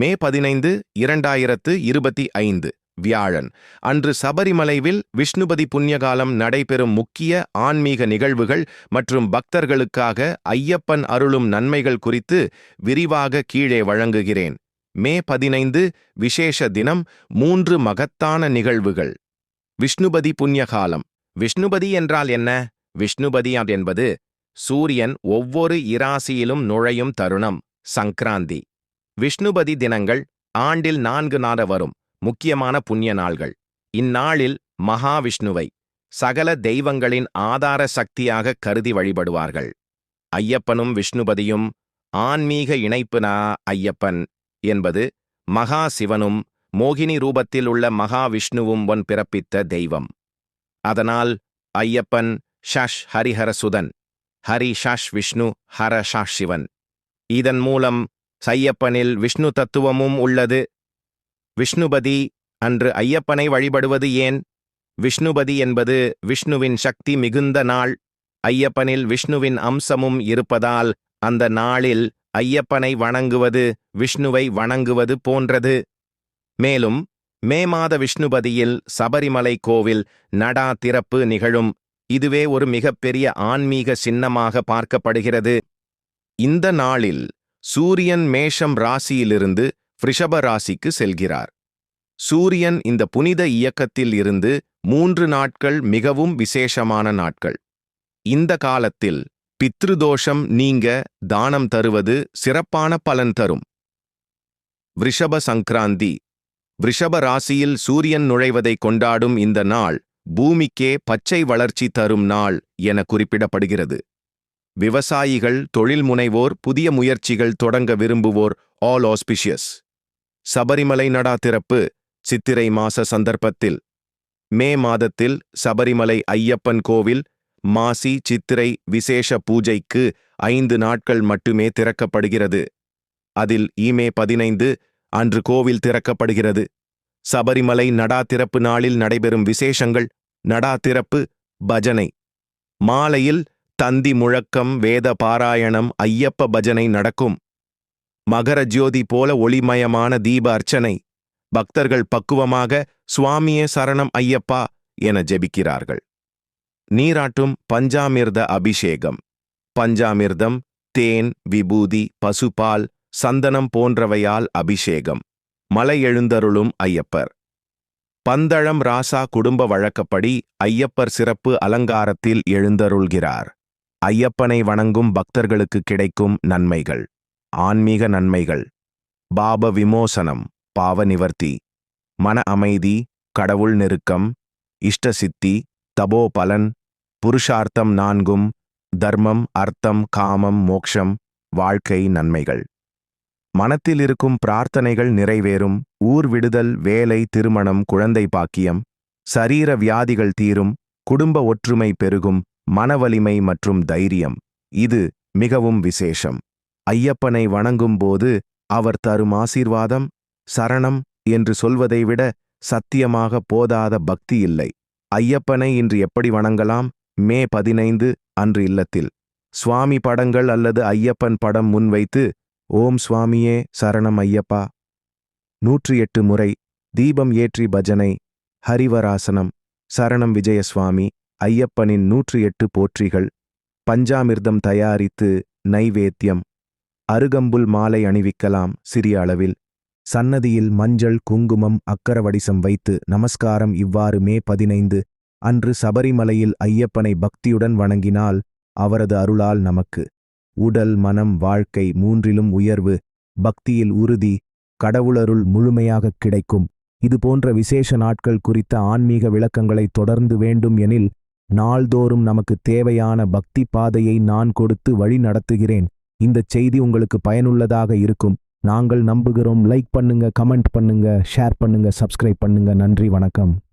மே பதினைந்து இரண்டாயிரத்து இருபத்தி ஐந்து வியாழன். அன்று சபரிமலைவில் விஷ்ணுபதி புண்ணியகாலம் நடைபெறும் முக்கிய ஆன்மீக நிகழ்வுகள் மற்றும் பக்தர்களுக்காக ஐயப்பன் அருளும் நன்மைகள் குறித்து விரிவாக கீழே வழங்குகிறேன். மே பதினைந்து விசேஷ தினம் மூன்று மகத்தான நிகழ்வுகள். விஷ்ணுபதி புண்ணியகாலம். விஷ்ணுபதி என்றால் என்ன? விஷ்ணுபதி என்பது சூரியன் ஒவ்வொரு இராசியிலும் நுழையும் தருணம் சங்கராந்தி. விஷ்ணுபதி தினங்கள் ஆண்டில் நான்கு நாட வரும் முக்கியமான புண்ணிய நாள்கள். இந்நாளில் மகாவிஷ்ணுவை சகல தெய்வங்களின் ஆதார சக்தியாக கருதி வழிபடுவார்கள். ஐயப்பனும் விஷ்ணுபதியும் ஆன்மீக இணைப்புனா ஐயப்பன் என்பது மகா சிவனும் மோகினி ரூபத்தில் உள்ள மகாவிஷ்ணுவும் ஒன் பிறப்பித்த தெய்வம். அதனால் ஐயப்பன் ஷஷ் ஹரிஹரசுதன் ஹரி ஷஷ் விஷ்ணு ஹர ஷாஷ் சிவன். இதன் மூலம் சையப்பனில் விஷ்ணு தத்துவமும் உள்ளது. விஷ்ணுபதி அன்று ஐயப்பனை வழிபடுவது ஏன்? விஷ்ணுபதி என்பது விஷ்ணுவின் சக்தி மிகுந்த நாள். ஐயப்பனில் விஷ்ணுவின் அம்சமும் இருப்பதால் அந்த நாளில் ஐயப்பனை வணங்குவது விஷ்ணுவை வணங்குவது போன்றது. மேலும் மே மாத விஷ்ணுபதியில் சபரிமலை கோவில் நடா திறப்பு நிகழும். இதுவே ஒரு மிகப்பெரிய ஆன்மீக சின்னமாக பார்க்கப்படுகிறது. இந்த நாளில் சூரியன் மேஷம் ராசியிலிருந்து ரிஷப ராசிக்கு செல்கிறார். சூரியன் இந்த புனித இயக்கத்தில் இருந்து மூன்று நாட்கள் மிகவும் விசேஷமான நாட்கள். இந்த காலத்தில் பித்ருதோஷம் நீங்க தானம் தருவது சிறப்பான பலன் தரும். ரிஷப சங்கராந்தி ரிஷப ராசியில் சூரியன் நுழைவதை கொண்டாடும் இந்த நாள் பூமிக்கே பச்சை வளர்ச்சி தரும் நாள் என குறிப்பிடப்படுகிறது. விவசாயிகள் தொழில் முனைவோர் புதிய முயற்சிகள் தொடங்க விரும்புவோர் ஆல் ஆஸ்பிஷியஸ் சபரிமலை நடா திறப்பு சித்திரை மாச சந்தர்ப்பத்தில். மே மாதத்தில் சபரிமலை ஐயப்பன் கோவில் மாசி சித்திரை விசேஷ பூஜைக்கு ஐந்து நாட்கள் மட்டுமே திறக்கப்படுகிறது. அதில் ஈமே பதினைந்து அன்று கோவில் திறக்கப்படுகிறது. சபரிமலை நடா திறப்பு நாளில் நடைபெறும் விசேஷங்கள் நடா திறப்பு பஜனை. மாலையில் தந்தி முழக்கம் வேத பாராயணம் ஐயப்ப பஜனை நடக்கும். மகர ஜோதி போல ஒளிமயமான தீப அர்ச்சனை. பக்தர்கள் பக்குவமாக சுவாமியே சரணம் ஐயப்பா என ஜெபிக்கிறார்கள். நீராட்டும் பஞ்சாமிர்த அபிஷேகம். பஞ்சாமிர்தம் தேன் விபூதி பசுபால் சந்தனம் போன்றவையால் அபிஷேகம். மலை எழுந்தருளும் ஐயப்பர். பந்தளம் ராசா குடும்ப வழக்கப்படி ஐயப்பர் சிறப்பு அலங்காரத்தில் எழுந்தருள்கிறார். ஐயப்பனை வணங்கும் பக்தர்களுக்கு கிடைக்கும் நன்மைகள். ஆன்மீக நன்மைகள். பாப விமோசனம் பாவ நிவர்த்தி. மன அமைதி கடவுள் நெருக்கம் இஷ்ட சித்தி தபோ பலன் புருஷார்த்தம் நான்கும் தர்மம் அர்த்தம் காமம் மோக்ஷம் வாழ்க்கை நன்மைகள். மனத்தில் இருக்கும் பிரார்த்தனைகள் நிறைவேறும். ஊர் விடுதல் வேலை திருமணம் குழந்தை பாக்கியம் சரீர வியாதிகள் தீரும் குடும்ப ஒற்றுமை பெருகும் மனவலிமை மற்றும் தைரியம். இது மிகவும் விசேஷம். ஐயப்பனை வணங்கும்போது அவர் தரும் ஆசீர்வாதம் சரணம் என்று சொல்வதை விட சத்தியமாக போதாத பக்தி இல்லை. ஐயப்பனை இன்று எப்படி வணங்கலாம்? மே பதினைந்து அன்று இல்லத்தில். சுவாமி படங்கள் அல்லது ஐயப்பன் படம் முன்வைத்து ஓம் சுவாமியே சரணம் ஐயப்பா. நூற்றி எட்டு முறை தீபம் ஏற்றி பஜனை ஹரிவராசனம் சரணம் விஜயசுவாமி. ஐயப்பனின் நூற்றி எட்டு போற்றிகள் பஞ்சாமிர்தம் தயாரித்து நைவேத்தியம் அருகம்புல் மாலை அணிவிக்கலாம் சிறிய அளவில். சன்னதியில் மஞ்சள் குங்குமம் அக்கரவடிசம் வைத்து நமஸ்காரம் இவ்வாறு மே பதினைந்து அன்று சபரிமலையில் ஐயப்பனை பக்தியுடன் வணங்கினால் அவரது அருளால் நமக்கு. உடல் மனம் வாழ்க்கை மூன்றிலும் உயர்வு பக்தியில் உறுதி கடவுளருள் முழுமையாகக் கிடைக்கும். இதுபோன்ற விசேஷ நாட்கள் குறித்த ஆன்மீக விளக்கங்களை தொடர்ந்து வேண்டும் எனில் நாள்தோறும் நமக்கு தேவையான பக்தி பாதையை நான் கொடுத்து வழி நடத்துகிறேன். இந்தச் செய்தி உங்களுக்கு பயனுள்ளதாக இருக்கும். நாங்கள் நம்புகிறோம். லைக் பண்ணுங்க கமெண்ட் பண்ணுங்க ஷேர் பண்ணுங்க சப்ஸ்கிரைப் பண்ணுங்க. நன்றி வணக்கம்.